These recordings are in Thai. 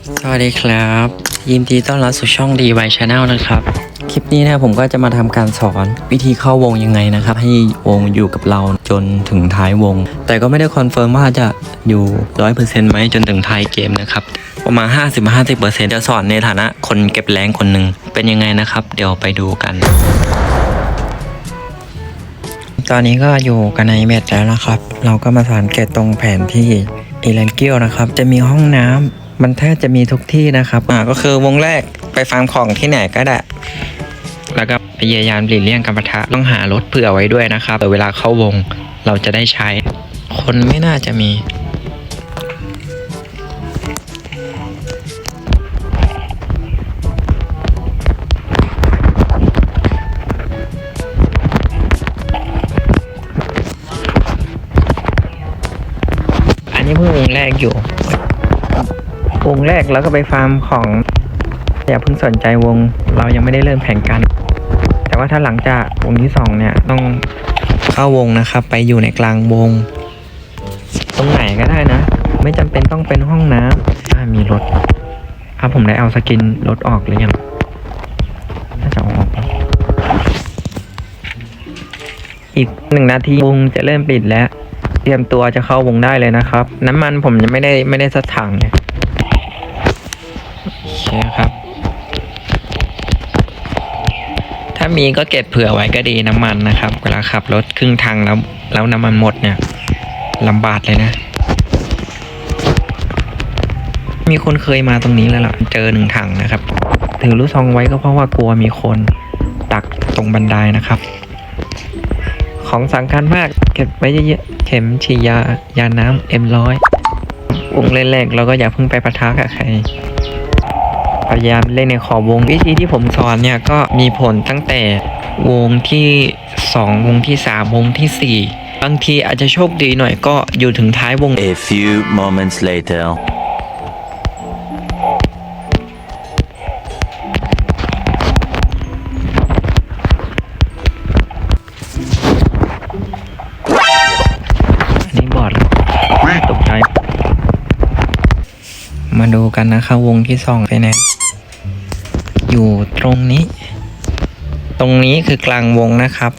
สวัสดีครับ ยินดีต้อนรับสู่ช่องดีไวชาแนลนะครับ คลิปนี้นะผมก็จะมาทำการสอนวิธีเข้าวงยังไงนะครับ ให้วงอยู่กับเราจนถึงท้ายวง แต่ก็ไม่ได้คอนเฟิร์มว่าจะอยู่ร้อยเปอร์เซ็นต์ไหมจนถึงท้ายเกมนะครับ ประมาณ 50-50%จะสอนในฐานะคนเก็บแรงคนหนึ่งเป็นยังไงนะครับ เดี๋ยวไปดูกันตอนนี้ก็อยู่กันในเม็ดแล้วนะครับ เราก็มาสังเกตตรงแผนที่เอเลนเกียวนะครับ จะมีห้องน้ำ มันแทบจะมีทุกที่นะครับอ่าก็คือวงแรกไปฟาร์มของที่ไหนก็ได้ แล้วก็พยายามหลีกเลี่ยงการปะทะต้องหารถเผื่อไว้ด้วยนะครับเผื่อเวลาเข้าวงเราจะได้ใช้ คนไม่น่าจะมีอันนี้เพิ่งวงแรกอยู่ วงแรกแล้วก็ไปฟาร์มของอย่าเพิ่งสนใจวง เรายังไม่ได้เริ่มแข่งกันแต่ว่าถ้าหลังจากวงที่สองเนี่ยต้องเข้าวงนะครับ ไปอยู่ในกลางวง ตรงไหนก็ได้นะ ไม่จำเป็นต้องเป็นห้องน้ำถ้ามีรถอะผมได้เอาสกินรถออกหรือยังน่าจะออกอีกหนึ่งนาทีวงจะเริ่มปิดแล้ว เตรียมตัวจะเข้าวงได้เลยนะครับ น้ำมันผมยังไม่ได้ไม่ได้สักถังเลย โอเครับ ถ้ามีก็เก็บเผื่อไว้ก็ดีน้ำมันนะครับ เวลาขับรถครึ่งทางแล้วแล้วน้ำมันหมดเนี่ยลำบากเลยนะ มีคนเคยมาตรงนี้แล้วล่ะเจอหนึ่งถังนะครับ ถือลูกซองไว้ก็เพราะว่ากลัวมีคนตักตรงบันไดนะครับ ของสำคัญมากเก็บไว้เยอะๆเข็มฉีดยายาน้ำเอ็มร้อยวงแรกๆเราก็อย่าเพิ่งไปปะทะกับใคร พยายามเล่นในขอบวงวิธีที่ผมสอนเนี่ยก็มีผลตั้งแต่วงที่ 2 วงที่ 3 วงทีสี่ 4 บางทีอาจจะโชคดีหน่อยก็อยู่ถึงท้ายวง A few moments later. อันนี้บอดตกใจมาดูกันนะครับวงที่สองไปไหน อยู่ตรงนี้ ตรงนี้คือกลางวงนะครับ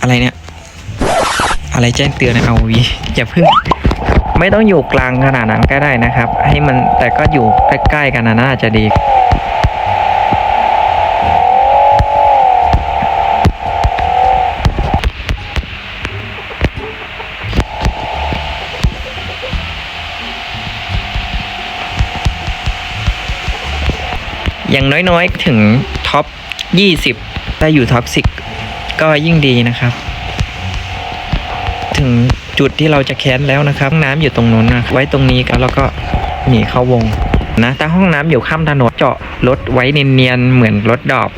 อะไรเนี่ย อะไรแจ้งเตือนเอาวีอย่าเพิ่ง ไม่ต้องอยู่กลางขนาดนั้นก็ได้นะครับ ให้มันแต่ก็อยู่ใกล้ๆกันนะน่าจะดี อย่างน้อยๆ ถึงท็อป 20 ถ้าอยู่ท็อป 10 ก็ยิ่งดีนะครับ ถึงจุดที่เราจะแค้นแล้วนะครับห้องน้ำอยู่ตรงนู้นนะไว้ตรงนี้กันแล้วก็หนีเข้าวงนะแต่ห้องน้ำอยู่ข้ามถนนเจาะรถไว้เนียนๆเหมือนรถดอบ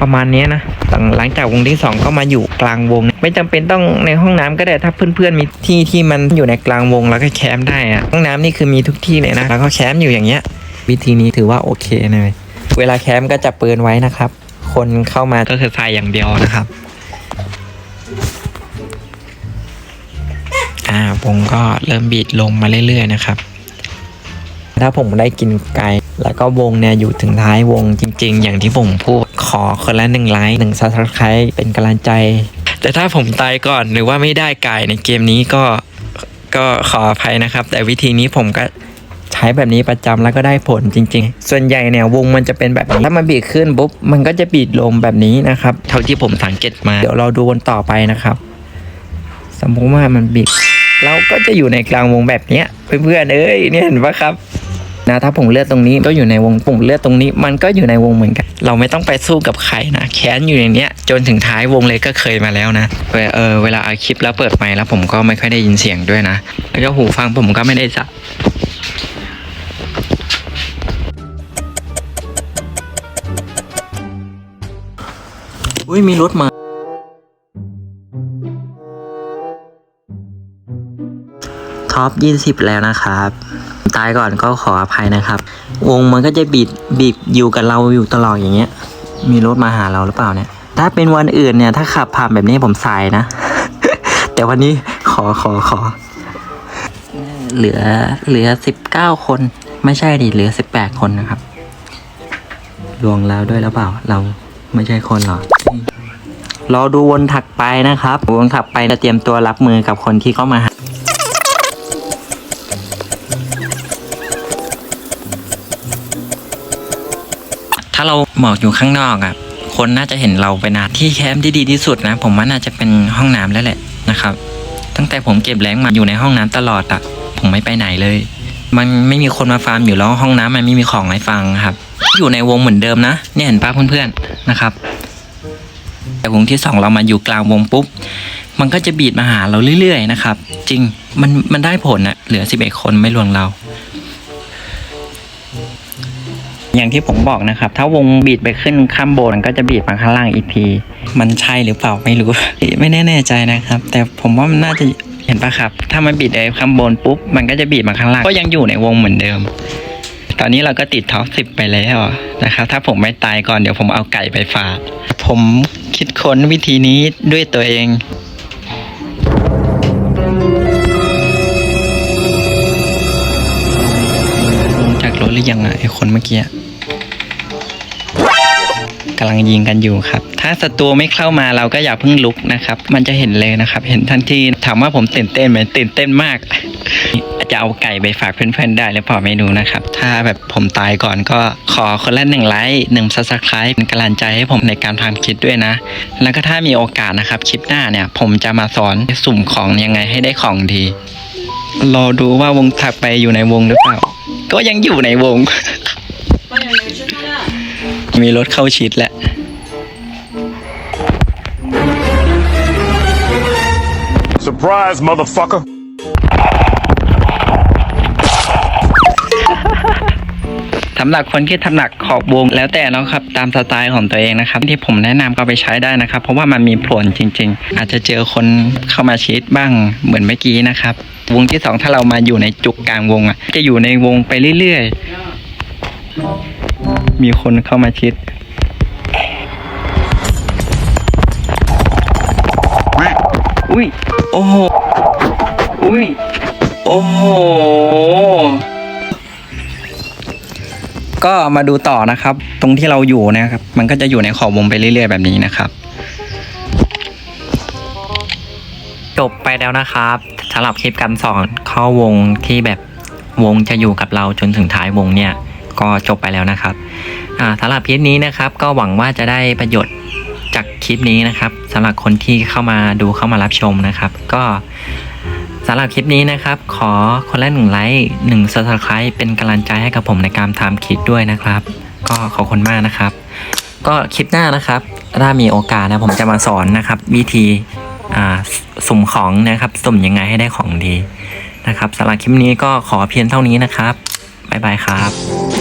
ประมาณนี้นะหลังหลังจากวงที่สองก็มาอยู่กลางวง ไม่จำเป็นต้องในห้องน้ำก็ได้ถ้าเพื่อนๆมีที่ที่มันอยู่ในกลางวงแล้วก็แคมป์ได้อะห้องน้ำนี่คือมีทุกที่เลยนะ แล้วก็แคมป์อยู่อย่างเงี้ย วิธีนี้ถือว่าโอเคเลย เวลาแคมป์ก็จับปืนไว้นะครับ คนเข้ามาก็คือใส่อย่างเดียวนะครับ อ่าวงก็เริ่มบีดลงมาเรื่อยๆนะครับ ถ้าผมได้กินไก่แล้วก็วงเนี่ยอยู่ถึงท้ายวงจริง ๆ อย่างที่ผมพูดขอคนละหนึ่งไลค์หนึ่งซับสไครต์เป็นกำลังใจ แต่ถ้าผมตายก่อนหรือว่าไม่ได้ไก่ในเกมนี้ก็ก็ขออภัยนะครับ แต่วิธีนี้ผมก็ใช้แบบนี้ประจำแล้วก็ได้ผลจริง ๆ ส่วนใหญ่เนี่ยวงมันจะเป็นแบบนี้ถ้ามันบีดขึ้นปุ๊บมันก็จะบีดลงแบบนี้นะครับ เท่าที่ผมสังเกตมา เดี๋ยวเราดูกันต่อไปนะครับ สมมติว่ามันบิดเราก็จะอยู่ในกลางวงแบบเนี้ยเพื่อนๆเอ้ยเนี่ยเห็นปะครับนะถ้าผมเลือกตรงนี้ก็อยู่ในวงผมเลือกตรงนี้ มันก็อยู่ในวงเหมือนกัน เราไม่ต้องไปสู้กับใครนะแค้นอยู่ในเนี้ย จนถึงท้ายวงเลยก็เคยมาแล้วนะเวลาเออเวลาเอาคลิปแล้วเปิดไมค์แล้วผมก็ไม่ค่อยได้ยินเสียงด้วยนะแล้วก็หูฟังผมก็ไม่ได้จับ อุ้ยมีรถมา ท็อป20แล้วนะครับ ตายก่อนก็ขออภัยนะครับ วงมันก็จะบีบบีบอยู่กับเราอยู่ตลอดอย่างเงี้ย มีรถมาหาเราหรือเปล่าเนี่ย ถ้าเป็นวันอื่นเนี่ย ถ้าขับผ่านแบบนี้ผมสายนะ แต่วันนี้ขอขอขอ เหลือเหลือสิบเก้าคน ไม่ใช่ดิเหลือสิบแปดคนนะครับลวงแล้วด้วยแล้วเปล่าเรา ไม่ใช่คนหรอรอดูวนถักไปนะครับ วนถักไปจะเตรียมตัวรับมือกับคนที่เข้ามาหาถ้าเราหมอกอยู่ข้างนอกอะ คนน่าจะเห็นเราเป็นอาที่แคมป์ที่ดีที่สุดนะ ผมว่าน่าจะเป็นห้องน้ำแล้วแหละนะครับ ตั้งแต่ผมเก็บแรงมาอยู่ในห้องน้ำตลอดอะ ผมไม่ไปไหนเลย มันไม่มีคนมาฟาร์มอยู่แล้วห้องน้ำมันไม่มีของให้ฟังครับ อยู่ในวงเหมือนเดิมนะเนี่ยเห็นป้าเพื่อนๆนะครับ แต่วงที่สองเรามาอยู่กลางวงปุ๊บ มันก็จะบีดมาหาเราเรื่อยๆนะครับ จริงมันมันได้ผลนะเหลือสิบเอ็ดคนไม่รวมเรา อย่างที่ผมบอกนะครับ ถ้าวงบีดไปขึ้นข้ามโบนก็จะบีดมาข้างล่างอีกที มันใช่หรือเปล่าไม่รู้ ไม่แน่แน่ใจนะครับ แต่ผมว่ามันน่าจะเห็นปะครับ ถ้ามันบีดไปข้างบนปุ๊บ มันก็จะบีดมาข้างล่าง ก็ยังอยู่ในวงเหมือนเดิม ตอนนี้เราก็ติดท็อปสิบไปแล้วนะครับ ถ้าผมไม่ตายก่อนเดี๋ยวผมเอาไก่ไปฝาก ผมคิดค้นวิธีนี้ด้วยตัวเองลงจากรถหรือยังอะไอคนเมื่อกี้กำลังยิงกันอยู่ครับ ถ้าศัตรูไม่เข้ามาเราก็อย่าเพิ่งลุกนะครับ มันจะเห็นเลยนะครับ เห็นทันทีถามว่าผมตื่นเต้นไหมตื่นเต้นมาก จะเอาไก่ไปฝากเพื่อนๆได้หรือเปล่าไม่รู้นะครับ ถ้าแบบผมตายก่อนก็ขอคนละหนึ่งไลค์หนึ่งซับสไครป์เป็นกำลังใจให้ผมในการทำคลิปด้วยนะ แล้วก็ถ้ามีโอกาสนะครับคลิปหน้าเนี่ย ผมจะมาสอนสุ่มของยังไงให้ได้ของดีรอดูว่าวงถัดไปอยู่ในวงหรือเปล่า ก็ยังอยู่ในวง มีรถเข้าชิดแหละ สำหรับคนที่ถนัดขอบวง แล้วแต่เนาะครับตามสไตล์ของตัวเองนะครับ ที่ผมแนะนำก็ไปใช้ได้นะครับ เพราะว่ามันมีผลจริง ๆ อาจจะเจอคนเข้ามาชิดบ้างเหมือนเมื่อกี้นะครับ วงที่สองถ้าเรามาอยู่ในจุกกลางวงอะจะอยู่ในวงไปเรื่อยๆ มีคนเข้ามาชิดอุ้ย โอ้โหอุ้ย โอ้โห ก็มาดูต่อนะครับ ตรงที่เราอยู่นะครับ มันก็จะอยู่ในขอบวงไปเรื่อยๆแบบนี้นะครับจบไปแล้วนะครับสำหรับคลิปการสอนข้าวงที่แบบวงจะอยู่กับเราจนถึงท้ายวงเนี่ยก็จบไปแล้วนะครับสำหรับคลิปนี้นะครับ ก็หวังว่าจะได้ประโยชน์จากคลิปนี้นะครับสำหรับคนที่เข้ามาดูเข้ามารับชมนะครับ ก็ำหรับคลิปนี้นะครับ ขอคนละหนึ่งไลค์หนึ่งซับสไครป์เป็นกำลังใจให้กับผมในการทำคลิปด้วยนะครับ ก็ขอบคุณมากนะครับ ก็คลิปหน้านะครับ ถ้ามีโอกาสนะผมจะมาสอนนะครับ วิธีอ่าสุ่มของนะครับสุ่มยังไงให้ได้ของดีนะครับสำหรับคลิปนี้ก็ขอเพียงเท่านี้นะครับบ๊ายบายครับ